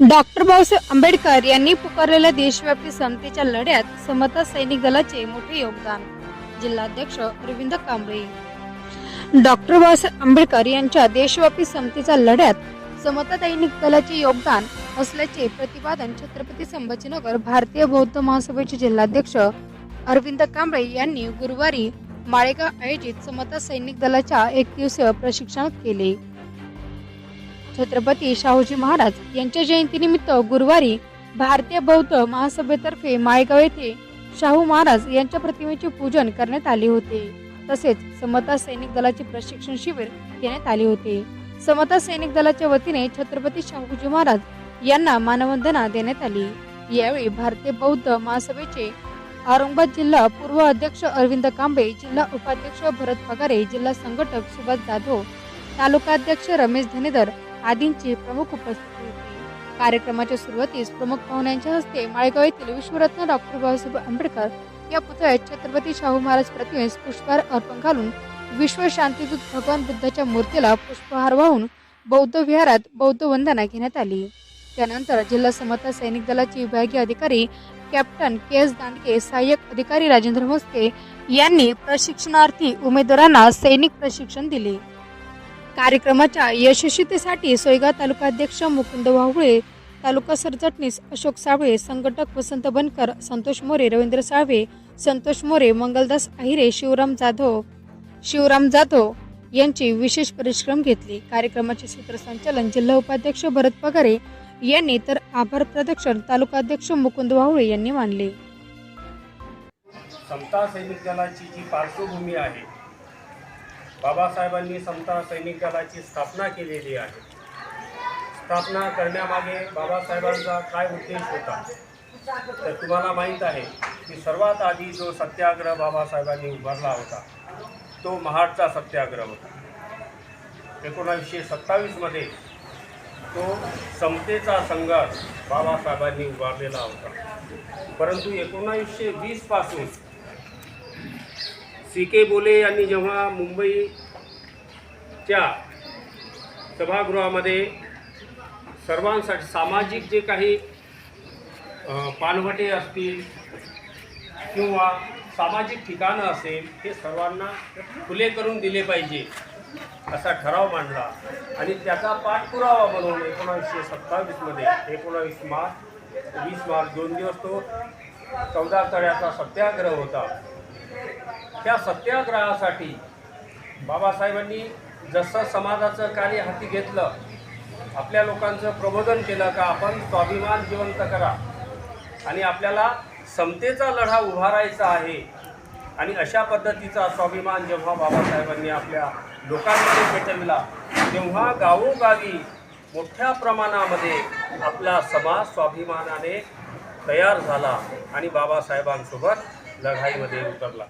Doctor Babasaheb Ambedkar यांनी पुकारलेल्या देशव्यापी समतेच्या लढ्यात समता सैनिक दलाचे मोठे योगदान. जिल्हाध्यक्ष अरविंद कांबळे. डॉक्टर बाबासाहेब आंबेडकर यांच्या देशव्यापी समतेच्या लढ्यात समता सैनिक दलाचे योगदान असल्याचे प्रतिपादन छत्रपती संभाजीनगर भारतीय बौद्ध महासभेचे जिल्हाध्यक्ष अरविंद कांबळे यांनी गुरुवारी माळेगाव आयोजित समता सैनिक दलाच्या एक दिवसीय प्रशिक्षणात केले. छत्रपती शाहूजी महाराज यांच्या जयंतीनिमित्त गुरुवारी भारतीय बौद्ध महासभेतर्फे माळेगाव येथे शाहू महाराज यांच्या प्रतिमेचे पूजन करण्यात आले होते. तसेच समता सैनिक दलाचे प्रशिक्षण शिबिर घेण्यात आले होते. समता सैनिक दलाच्या वतीने छत्रपती शाहूजी महाराज यांना मानवंदना देण्यात आली. यावेळी भारतीय बौद्ध महासभेचे औरंगाबाद जिल्हा पूर्व अध्यक्ष अरविंद कांबे जिल्हा उपाध्यक्ष भरत पगारे जिल्हा संघटक सुभाष जाधव तालुकाध्यक्ष रमेश धनेदर आदींची प्रमुख उपस्थिती. होती कार्यक्रमाच्या सुरुवातीस प्रमुख पाहुण्यांच्या हस्ते माळेगाव येथील विश्वरत्न डॉक्टर बाबासाहेब आंबेडकर या पुतळ्यात छत्रपती शाहू महाराज प्रतिमेस पुष्पहार अर्पण घालून विश्व शांतीदूत भगवान बुद्धाच्या मूर्तीला पुष्पहार वाहून बौद्ध विहारात बौद्ध वंदना घेण्यात आली. त्यानंतर जिल्हा समता सैनिक दलाचे विभागीय अधिकारी कॅप्टन के एस दांडके सहाय्यक अधिकारी राजेंद्र मोस्के यांनी प्रशिक्षणार्थी उमेदवारांना सैनिक प्रशिक्षण दिले. कार्यक्रमाच्या यशस्वीतेसाठी सोयगाव तालुकाध्यक्ष मुकुंद वाहुळे तालुका सरचटणीस अशोक साबळे संघटक वसंत बनकर संतोष मोरे रवींद्र साळवे संतोष मोरे मंगलदास आहिरे शिवराम जाधव शिवराम जाधव यांची विशेष परिश्रम घेतले. कार्यक्रमाचे सूत्रसंचालन जिल्हा उपाध्यक्ष भरत पगारे यांनी तर आभार प्रदक्षिण तालुकाध्यक्ष मुकुंद वाहुळे यांनी मानले. समता सैनिक दलाची जी पार्श्वभूमी आहे बाबासाहेबांनी समता सैनिक दलाची स्थापना केलेली आहे. स्थापना करण्यामागे बाबासाहेबांचा काय उद्देश होता? तर तुम्हाला माहीत आहे की सर्वात आधी जो सत्याग्रह बाबासाहेबांनी उभारला होता तो महाडचा सत्याग्रह होता. एकोणावीसशे सत्तावीसमध्ये तो समतेचा संघर्ष बाबासाहेबांनी उभारलेला होता. परंतु एकोणावीसशे वीसपासून सी के बोले यांनी जेव्हा मुंबईच्या सभागृहामध्ये सर्वांसाठी सामाजिक जे काही पानवटे असतील किंवा सामाजिक ठिकाणं असेल हे सर्वांना खुले करून दिले पाहिजे असा ठराव मांडला. आणि त्याचा पाठपुरावा म्हणून एकोणावीसशे सत्तावीसमध्ये एकोणावीस मार्च वीस मार्च दोन दिवस तो चौदा तळ्याचा सत्याग्रह होता. त्या सत्याग्रहासाठी बाबासाहेबांनी जसं समाजाचं कार्य हाती घेतलं आपल्या लोकांचं प्रबोधन केलं का आपण स्वाभिमान जिवंत करा. आणि आपल्याला समतेचा लढा उभारायचा आहे. आणि अशा पद्धतीचा स्वाभिमान जेव्हा बाबासाहेबांनी आपल्या लोकांमध्ये पेटविला तेव्हा गावोगावी मोठ्या प्रमाणामध्ये आपला समाज स्वाभिमानाने तयार झाला आणि बाबासाहेबांसोबत लढाईमध्ये उतरला.